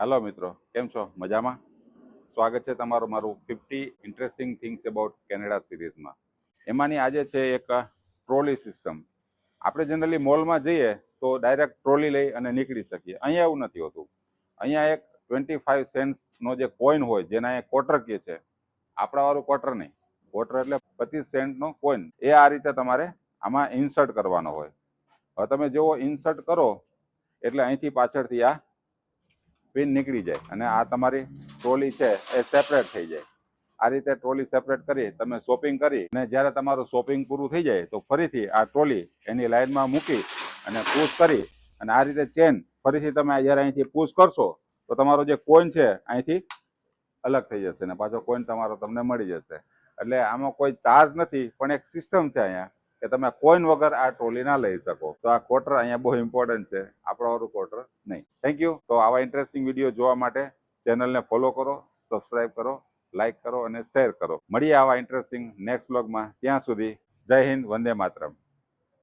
Hello મિત્રો. કેમ છો? મજામાં? સ્વાગત છે તમારું મારું fifty interesting things about Canada સિરીઝમાં એમાંની આજે છે એક ટ્રોલી સિસ્ટમ આપણે જનરલી મોલમાં જઈએ તો ડાયરેક્ટ ટ્રોલી લઈ અને નીકળી શકીએ. અહીંયા એવું નથી હોતું. અહીંયા એક ટ્વેન્ટી ફાઇવ સેન્ટ્સનો જે કોઈન હોય, જેના એ ક્વોટર કહે છે, આપણાવાળું કોટર નહીં. ક્વોટર એટલે પચીસ સેન્ટનો કોઈન એ આ રીતે તમારે આમાં ઇન્સર્ટ કરવાનો હોય. હવે તમે જેવો ઇન્સર્ટ કરો, એટલે અહીંથી પાછળથી આ પિન નીકળી જાય અને આ તમારી ટ્રોલી છે એ સેપરેટ થઈ જાય. આ રીતે ટ્રોલી સેપરેટ કરી તમે શોપિંગ કરી અને જ્યારે તમારું શોપિંગ પૂરું થઈ જાય તો ફરીથી આ ટ્રોલી એની લાઇનમાં મૂકી અને પુશ કરી અને આ રીતે ચેન ફરીથી તમે જ્યારે અહીંથી પુશ કરશો તો તમારો જે કોઈન છે અહીંથી અલગ થઈ જશે અને પાછો કોઈન તમારો તમને મળી જશે. એટલે આમાં કોઈ ચાર્જ નથી, પણ એક સિસ્ટમ છે અહીંયા. કે તમે કોઈન વગર આ ટ્રોલી ના લઈ શકો. તો આ ક્વોટર અહીંયા બહુ ઇમ્પોર્ટન્ટ છે. આપણવાળું ક્વોટર નહીં. થેન્ક યુ તો આવા ઇન્ટરેસ્ટિંગ વીડિયો જોવા માટે ચેનલને ફોલો કરો સબસ્ક્રાઇબ કરો લાઇક કરો અને શેર કરો. મળીએ આવા ઇન્ટરેસ્ટિંગ નેક્સ્ટ બ્લોગમાં ત્યાં સુધી જય હિન્દ, વંદે માતરમ.